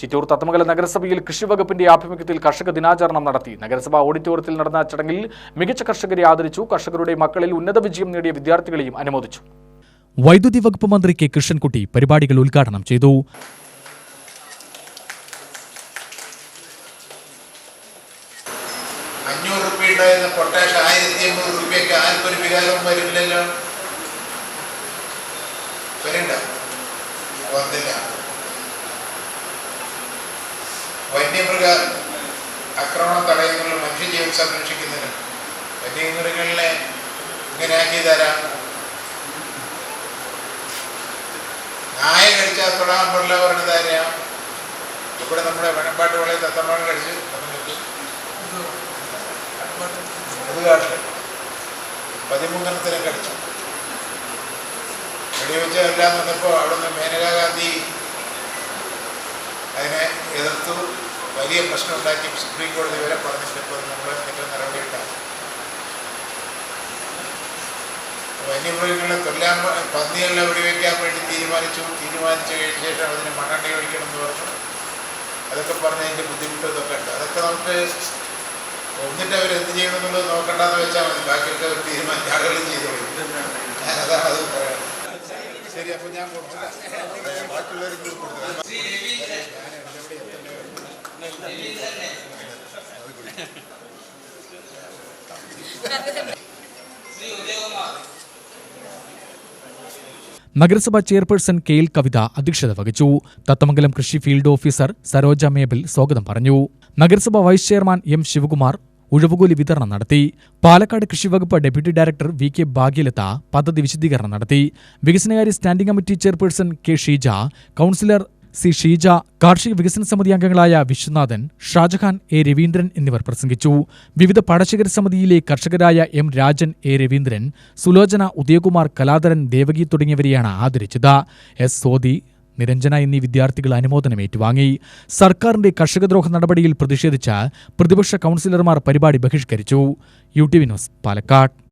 ചിറ്റൂർ തത്തമംഗലം നഗരസഭയിൽ കൃഷിവകുപ്പിന്റെ ആഭിമുഖ്യത്തിൽ കർഷക ദിനാചരണം നടത്തി. നഗരസഭാ ഓഡിറ്റോറിയത്തിൽ നടന്ന ചടങ്ങിൽ മികച്ച കർഷകരെ ആദരിച്ചു. കർഷകരുടെ മക്കളിൽ ഉന്നത വിജയം നേടിയ വിദ്യാർത്ഥികളെയും അനുമോദിച്ചു. വൈദ്യുതി വകുപ്പ് മന്ത്രി കെ കൃഷ്ണൻകുട്ടി പരിപാടികൾ ഉദ്ഘാടനം ചെയ്തു. അഞ്ഞൂറ് റുപ്യ ഉണ്ടായിരുന്ന പൊട്ടാഷ് ആയിരത്തി എണ്ണൂറ് റുപ്യക്ക് ആർക്കൊരു വികാരവും വരില്ലല്ലോ? വരണ്ട വന്നില്ല. വന്യമൃഗ ആക്രമണം തടയുന്നതിനും മനുഷ്യജീവൻ സംരക്ഷിക്കുന്നതിനും വന്യമൃഗങ്ങളെ ഇങ്ങനെ ആക്കി തരാം. നായ കഴിച്ചാൽ തൊടാൻ പാടില്ല പറഞ്ഞത് ആരെയാ ഇവിടെ നമ്മുടെ വനമ്പാട്ട് വളയെ തത്തമ്മ കഴിച്ച് നമുക്ക് അത് കാട്ടിൽ പതിമൂന്നെണ്ണത്തിനെ വെടിവെച്ച എല്ലാം വന്നപ്പോൾ അവിടുന്ന് മേനകാ ഗാന്ധി അതിനെ എതിർത്തു വലിയ പ്രശ്നം ഉണ്ടാക്കി സുപ്രീം കോടതി വരെ പറഞ്ഞിട്ട് ഇപ്പോൾ നമ്മൾ എന്തെങ്കിലും നടപടി ഉണ്ടാകും വന്യമൃഗങ്ങളെ കൊല്ലാൻ പന്നികളെ വെടിവെക്കാൻ വേണ്ടി തീരുമാനിച്ചു. തീരുമാനിച്ചു കഴിഞ്ഞ ശേഷം അതിന് മണ്ണെണ്ണ ഒഴിക്കണം എന്ന് പറഞ്ഞു. അതൊക്കെ പറഞ്ഞ് അതിന്റെ ബുദ്ധിമുട്ടും ഇതൊക്കെ ഉണ്ട്. അതൊക്കെ നമുക്ക് എന്നിട്ട് അവർ എന്ത് ചെയ്യണമെന്നുള്ളത് നോക്കണ്ടെന്ന് വെച്ചാൽ മതി. ബാക്കിയൊക്കെ അവർ തീരുമാനിച്ച ആളുകളും ചെയ്തോളൂ. ഞാനതാണ് അത് ശരി അപ്പം ഞാൻ കൊടുത്തില്ല ബാക്കിയുള്ളവർക്ക് കൂടി കൊടുത്തില്ല നഗരസഭാ ചെയർപേഴ്സൺ കെ എൽ കവിത അധ്യക്ഷത വഹിച്ചു. തത്തമംഗലം കൃഷി ഫീൽഡ് ഓഫീസർ സരോജ മേബിൽ സ്വാഗതം പറഞ്ഞു. നഗരസഭാ വൈസ് ചെയർമാൻ എം ശിവകുമാർ ഉഴവുകൂലി വിതരണം നടത്തി. പാലക്കാട് കൃഷിവകുപ്പ് deputy director V K Bhagyalatha പദ്ധതി വിശദീകരണം നടത്തി. വികസനകാര്യ standing committee chairperson K Sheeja councillor C Sheeja കാർഷിക വികസന സമിതി അംഗങ്ങളായ വിശ്വനാഥൻ ഷാജഹാൻ എ രവീന്ദ്രൻ എന്നിവർ പ്രസംഗിച്ചു. വിവിധ പാടശേഖര സമിതിയിലെ കർഷകരായ എം രാജൻ എ രവീന്ദ്രൻ സുലോചന ഉദയകുമാർ കലാധരൻ ദേവകി തുടങ്ങിയവരെയാണ് ആദരിച്ചത്. എസ് സോദി നിരഞ്ജന എന്നീ വിദ്യാർത്ഥികൾ അനുമോദനം ഏറ്റുവാങ്ങി സർക്കാരിന്റെ കർഷകദ്രോഹ നടപടിയിൽ പ്രതിഷേധിച്ച് പ്രതിപക്ഷ കൗൺസിലർമാർ പരിപാടി ബഹിഷ്കരിച്ചു. U T V news Palakkad.